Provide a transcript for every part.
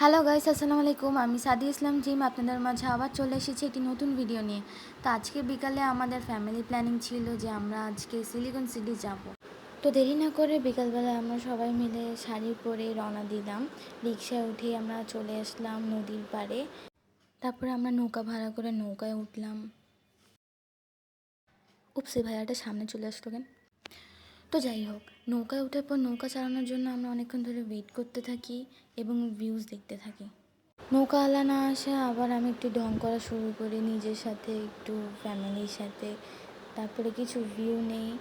Hello guys আসসালামু আলাইকুম আমি সাদি ইসলাম জিম, আপনাদের মাঝে আবার চলে এসেছি একটি নতুন ভিডিও নিয়ে। তো আজকে বিকালে আমাদের ফ্যামিলি প্ল্যানিং ছিল যে আমরা আজকে সিলিকন সিটি যাব। তো দেরি না করে বিকালবেলা আমরা সবাই মিলে শাড়ি পরে রওনা দিলাম। রিক্সায় উঠে আমরা চলে আসলাম নদীর পাড়ে। তারপরে আমরা নৌকা ভাড়া করে নৌকায় উঠলাম। উপসে ভাইয়াটা সামনে চলে আসলো কেন? তো যাই হোক, নৌকায় ওঠার পর নৌকা চালানোর জন্য আমরা অনেকক্ষণ ধরে ওয়েট করতে থাকি এবং ভিউজ দেখতে থাকি। নৌকাওয়ালা না আসে, আবার আমি একটু ঢং করা শুরু করি নিজের সাথে, একটু ফ্যামিলির সাথে। তারপরে কিছু ভিউ নেই।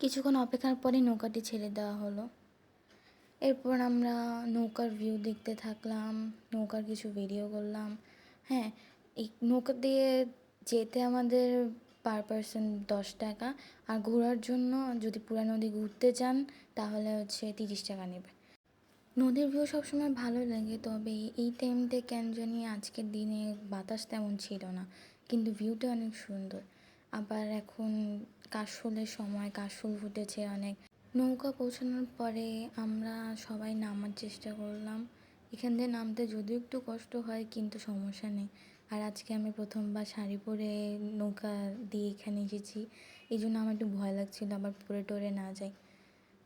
কিছুক্ষণ অপেক্ষার পরে নৌকাটি ছেড়ে দেওয়া হলো। এরপর আমরা নৌকার ভিউ দেখতে থাকলাম, নৌকার কিছু ভিডিও করলাম। হ্যাঁ এই নৌকা দিয়ে যেতে আমাদের পার পারসন দশ টাকা। আর ঘোরার জন্য যদি পুরা নদী ঘুরতে চান, তাহলে হচ্ছে তিরিশ টাকা নেবে। নদীর ভিউ সবসময় ভালো লাগে, তবে এই টাইমটা কেন জানি আজকের দিনে বাতাস তেমন ছিল না, কিন্তু ভিউটা অনেক সুন্দর। আবার এখন কাশফুলের সময়, কাশফুল ফুটেছে অনেক। নৌকা পৌঁছানোর পরে আমরা সবাই নামার চেষ্টা করলাম। এখান দিয়ে নামতে যদিও একটু কষ্ট হয়, কিন্তু সমস্যা নেই। আর আজকে আমি প্রথমবার শাড়ি পরে নৌকা দিয়ে এখানে এসেছি। এই জন্য আমার একটু ভয় লাগছিল, আবার পরে টরে না যাই।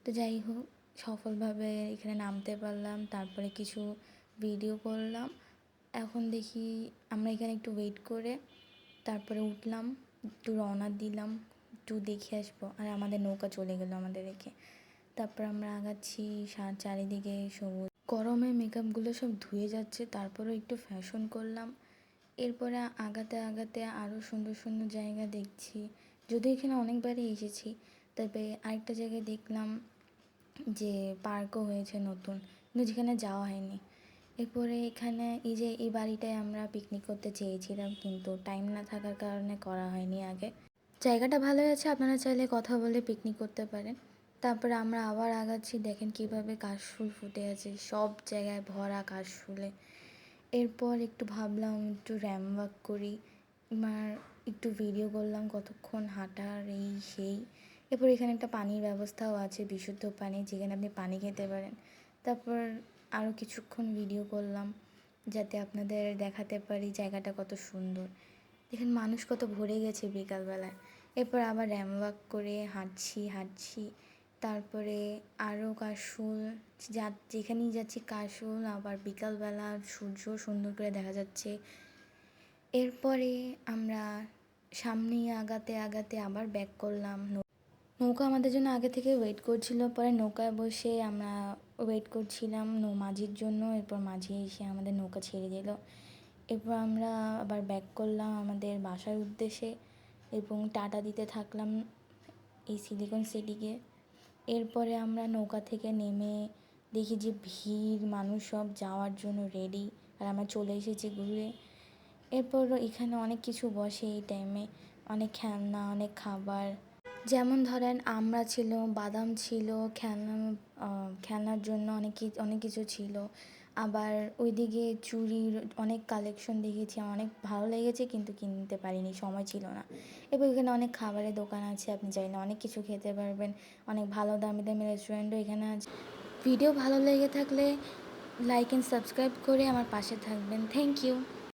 তো যাই হোক, সফলভাবে এখানে নামতে পারলাম, তারপরে কিছু ভিডিও করলাম। এখন দেখি আমরা এখানে একটু ওয়েট করে, তারপরে উঠলাম, একটু রওনা দিলাম, একটু দেখে আসব। আর আমাদের নৌকা চলে গেলো আমাদের রেখে তারপর আমরা আগাচ্ছি চারিদিকে সবুজ গরমে মেকআপগুলো সব ধুয়ে যাচ্ছে, তারপরেও একটু ফ্যাশন করলাম। এরপরে আগাতে আগাতে আরও সুন্দর সুন্দর জায়গা দেখছি। যদিও এখানে অনেকবারই এসেছি, তবে আরেকটা জায়গায় দেখলাম যে পার্কও হয়েছে নতুন, কিন্তু যেখানে যাওয়া হয়নি। এরপরে এখানে এই যে এই বাড়িটায় আমরা পিকনিক করতে চেয়েছিলাম, কিন্তু টাইম না থাকার কারণে করা হয়নি আগে। জায়গাটা ভালোই আছে, আপনারা চাইলে কথা বলে পিকনিক করতে পারেন। তারপরে আমরা আবার আগাচ্ছি, দেখেন কীভাবে কাশফুল ফুটে আছে, সব জায়গায় ভরা কাশফুলে। এরপর একটু ভাবলাম একটু র্যাম ওয়াক করি আমার একটু ভিডিও করলাম কতক্ষণ হাঁটার, এই সেই। এরপর এখানে একটা পানির ব্যবস্থাও আছে, বিশুদ্ধ পানি, যেখানে আপনি পানি খেতে পারেন। তারপর আরও কিছুক্ষণ ভিডিও করলাম, যাতে আপনাদের দেখাতে পারি জায়গাটা কত সুন্দর। দেখেন মানুষ কত ভরে গেছে বিকালবেলায়। এরপর আবার র্যাম ওয়াক করে হাঁটছি হাঁটছি। তারপরে আরও কাশফুল যা যেখানেই যাচ্ছি কাশফুল আবার বিকালবেলা সূর্য সুন্দর করে দেখা যাচ্ছে। এরপরে আমরা সামনেই আগাতে আগাতে আবার ব্যাক করলাম নৌকা আমাদের জন্য আগে থেকে ওয়েট করছিল। পরে নৌকায় বসে আমরা ওয়েট করছিলাম নৌ মাঝির জন্য। এরপর মাঝি এসে আমাদের নৌকা ছেড়ে দিল। এরপর আমরা আবার ব্যাক করলাম আমাদের বাসার উদ্দেশ্যে এবং টাটা দিতে থাকলাম এই সিলিকন সিটিকে এরপরে আমরা নৌকা থেকে নেমে দেখি যে ভিড়, মানুষ সব যাওয়ার জন্য রেডি আর আমরা চলে এসেছি ঘুরে। এরপর এখানে অনেক কিছু বসে এই টাইমে অনেক খেলনা, অনেক খাবার। যেমন ধরেন আমরা ছিল, বাদাম ছিল, খেলনা খেলনার জন্য অনেক অনেক কিছু ছিল। আবার ওইদিকে চুড়ির অনেক কালেকশন দেখেছি অনেক ভালো লেগেছে কিন্তু কিনতে পারিনি, সময় ছিল না। এবং এখানে অনেক খাবারের দোকান আছে, আপনি চাইলে অনেক কিছু খেতে পারবেন, অনেক ভালো দামি দামি রেস্টুরেন্টও এখানে আছে। ভিডিও ভালো লেগে থাকলে লাইক অ্যান্ড সাবস্ক্রাইব করে আমার পাশে থাকবেন থ্যাংক ইউ